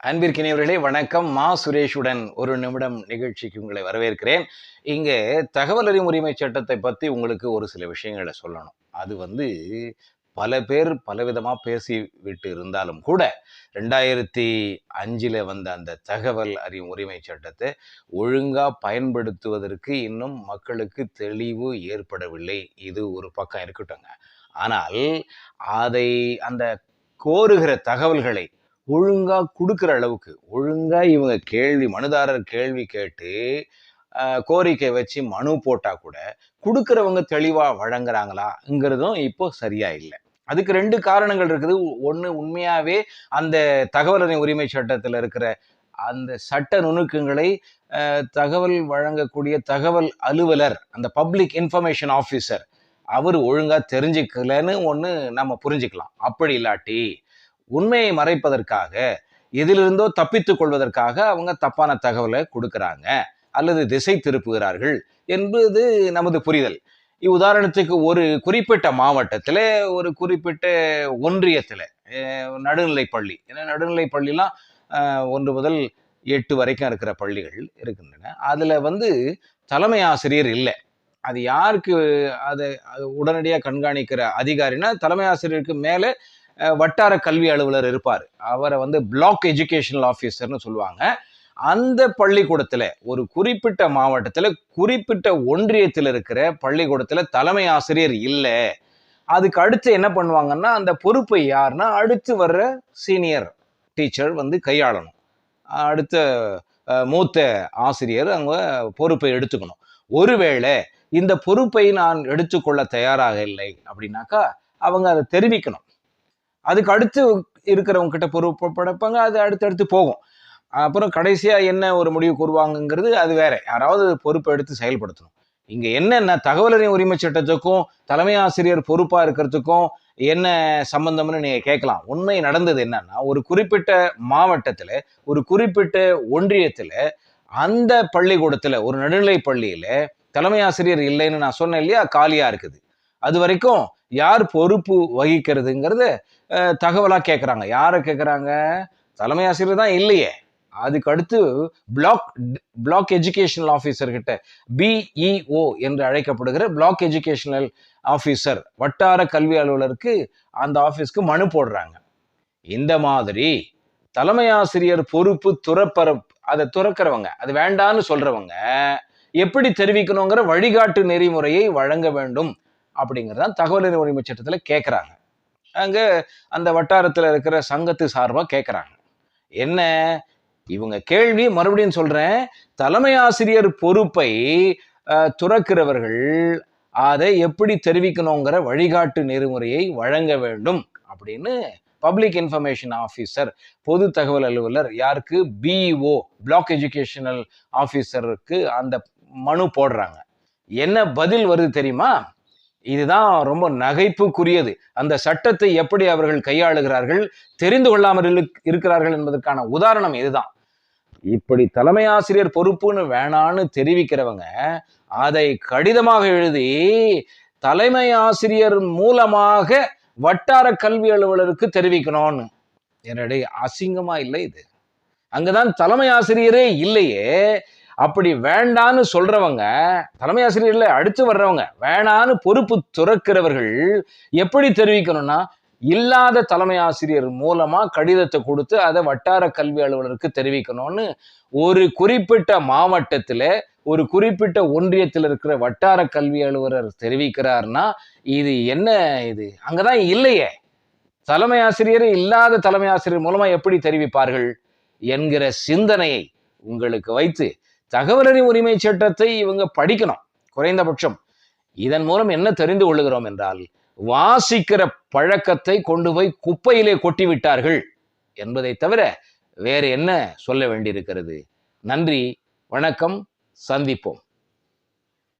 அன்பிற்கினியவர்களே வணக்கம். மா. சுரேஷுடன் ஒரு நிமிடம் நிகழ்ச்சிக்கு உங்களை வரவேற்கிறேன். இங்கே தகவல் அறியும் உரிமை சட்டத்தை பற்றி உங்களுக்கு ஒரு சில விஷயங்களை சொல்லணும். அது வந்து பல பேர் பலவிதமாக பேசி விட்டு இருந்தாலும் கூட ரெண்டாயிரத்தி அஞ்சில் வந்த அந்த தகவல் அறியும் உரிமை சட்டத்தை ஒழுங்காக பயன்படுத்துவதற்கு இன்னும் மக்களுக்கு தெளிவு ஏற்படவில்லை. இது ஒரு பக்கம் இருக்கட்டுங்க ஆனால் அதை அந்த கோருகிற தகவல்களை ஒழுங்காக கொடுக்குற அளவுக்கு ஒழுங்காக இவங்க கேள்வி மனுதாரர் கேள்வி கேட்டு கோரிக்கை வச்சு மனு போட்டால் கூட கொடுக்குறவங்க தெளிவாக வழங்குறாங்களாங்கிறதும் இப்போ சரியா இல்லை. அதுக்கு ரெண்டு காரணங்கள் இருக்குது. ஒன்று உண்மையாகவே அந்த தகவல் உரிமை சட்டத்தில் இருக்கிற அந்த சட்ட நுணுக்கங்களை தகவல் வழங்கக்கூடிய தகவல் அலுவலர் அந்த பப்ளிக் இன்ஃபர்மேஷன் ஆஃபீஸர் அவர் ஒழுங்காக தெரிஞ்சுக்கலன்னு ஒன்று நம்ம புரிஞ்சுக்கலாம். அப்படி இல்லாட்டி உண்மையை மறைப்பதற்காக எதிலிருந்தோ தப்பித்துக் கொள்வதற்காக அவங்க தப்பான தகவலை கொடுக்குறாங்க. அல்லது திசை திருப்புகிறார்கள் என்பது நமது புரிதல். உதாரணத்துக்கு ஒரு குறிப்பிட்ட மாவட்டத்தில் ஒரு குறிப்பிட்ட ஒன்றியத்தில் நடுநிலை பள்ளி. ஏன்னா நடுநிலை பள்ளிலாம் ஒன்று முதல் எட்டு வரைக்கும் இருக்கிற பள்ளிகள் இருக்கின்றன. அதில் வந்து தலைமை ஆசிரியர் இல்லை. அது யாருக்கு அதை உடனடியாக கண்காணிக்கிற அதிகாரினா தலைமை ஆசிரியருக்கு மேலே வட்டார கல்வி அலுவலர் இருப்பார். அவரை வந்து பிளாக் எஜுகேஷனல் ஆஃபீஸர்னு சொல்லுவாங்க. அந்த பள்ளிக்கூடத்தில் ஒரு குறிப்பிட்ட மாவட்டத்தில் குறிப்பிட்ட ஒன்றியத்தில் இருக்கிற பள்ளிக்கூடத்தில் தலைமை ஆசிரியர் இல்லை. அதுக்கு அடுத்து என்ன பண்ணுவாங்கன்னா அந்த பொறுப்பை யாருன்னா அடுத்து வர்ற சீனியர் டீச்சர் வந்து கையாளணும். அடுத்த மூத்த ஆசிரியர் அவங்க பொறுப்பை எடுத்துக்கணும். ஒருவேளை இந்த பொறுப்பை நான் எடுத்துக்கொள்ள தயாராக இல்லை அப்படின்னாக்கா அவங்க அதை தெரிவிக்கணும். அதுக்கு அடுத்து இருக்கிறவங்க கிட்ட பொறுப்பு படைப்பாங்க அது அடுத்தடுத்து போகும். அப்புறம் கடைசியாக என்ன ஒரு முடிவு கூறுவாங்கங்கிறது அது வேற. யாராவது பொறுப்பை எடுத்து செயல்படுத்தணும். இங்கே என்னென்ன தகவல் உரிமை சட்டத்துக்கும் தலைமை ஆசிரியர் பொறுப்பாக இருக்கிறதுக்கும் என்ன சம்பந்தம்னு நீங்கள் கேட்கலாம். உண்மை நடந்தது என்னன்னா ஒரு குறிப்பிட்ட மாவட்டத்தில் ஒரு குறிப்பிட்ட ஒன்றியத்தில் அந்த பள்ளிக்கூடத்தில் ஒரு நடுநிலை பள்ளியில் தலைமை ஆசிரியர் இல்லைன்னு நான் சொன்னேன் இல்லையா? காலியாக இருக்குது. அது வரைக்கும் யார் பொறுப்பு வகிக்கிறதுங்கிறத தகவலாக கேட்குறாங்க யாரை கேட்குறாங்க தலைமை ஆசிரியர் தான் இல்லையே. அதுக்கு அடுத்து பிளாக் பிளாக் எஜுகேஷனல் ஆஃபீஸர்கிட்ட பிஇஓ என்று அழைக்கப்படுகிற பிளாக் எஜுகேஷனல் ஆஃபீஸர் வட்டார கல்வி அலுவலருக்கு அந்த ஆஃபீஸ்க்கு மனு போடுறாங்க. இந்த மாதிரி தலைமை ஆசிரியர் பொறுப்பு துறப்பற அதை துறக்கிறவங்க அது வேண்டான்னு சொல்றவங்க எப்படி தெரிவிக்கணுங்கிற வழிகாட்டு நெறிமுறையை வழங்க வேண்டும். அப்படிங்கிறதான் தகவல் அறியும் உரிமை சட்டத்தில் கேட்குறாங்க அங்கே அந்த வட்டாரத்தில் இருக்கிற சங்கத்து சார்பாக கேட்குறாங்க என்ன? இவங்க கேள்வி மறுபடியும் சொல்கிறேன் தலைமை ஆசிரியர் பொறுப்பை துறக்கிறவர்கள் அதை எப்படி தெரிவிக்கணுங்கிற வழிகாட்டு நெறிமுறையை வழங்க வேண்டும் அப்படின்னு பப்ளிக் இன்ஃபர்மேஷன் ஆஃபீஸர் பொது தகவல் அலுவலர் யாருக்கு? பிஇஓ பிளாக் எஜுகேஷனல் ஆஃபீஸருக்கு அந்த மனு போடுறாங்க. என்ன பதில் வருது தெரியுமா? இதுதான் ரொம்ப நகைப்புக்குரியது. அந்த சட்டத்தை எப்படி அவர்கள் கையாளுகிறார்கள் தெரிந்து கொள்ளாமல் இருக்கிறார்கள் என்பதற்கான உதாரணம் இதுதான். இப்படி தலைமை ஆசிரியர் பொறுப்புன்னு வேணான்னு தெரிவிக்கிறவங்க அதை கடிதமாக எழுதி தலைமை ஆசிரியர் மூலமாக வட்டார கல்வி அலுவலருக்கு தெரிவிக்கணும்னு. என்னுடைய அசிங்கமா இல்லை இது? அங்கதான் தலைமை ஆசிரியரே இல்லையே. அப்படி வேண்டான்னு சொல்றவங்க தலைமை ஆசிரியர்ல இல்லை அடுத்து வர்றவங்க வேணான்னு பொறுப்பு துறக்கிறவர்கள் எப்படி தெரிவிக்கணும்னா இல்லாத தலைமை ஆசிரியர் மூலமா கடிதத்தை கொடுத்து அதை வட்டார கல்வி அலுவலருக்கு தெரிவிக்கணும்னு ஒரு குறிப்பிட்ட மாவட்டத்தில் ஒரு குறிப்பிட்ட ஒன்றியத்தில் இருக்கிற வட்டார கல்வி அலுவலர் தெரிவிக்கிறார்னா இது என்ன இது? அங்கதான் இல்லையே. தலைமை ஆசிரியர் இல்லாத தலைமை ஆசிரியர் மூலமா எப்படி தெரிவிப்பார்கள் என்கிற சிந்தனையை உங்களுக்கு வைத்து தகவலறி உரிமை சட்டத்தை இவங்க படிக்கணும் குறைந்தபட்சம். இதன் மூலம் என்ன தெரிந்து கொள்ளுகிறோம் என்றால் வாசிக்கிற பழக்கத்தை கொண்டு போய் குப்பையிலே கொட்டி விட்டார்கள் என்பதை தவிர வேறு என்ன சொல்ல வேண்டியிருக்கிறது? நன்றி வணக்கம் சந்திப்போம்.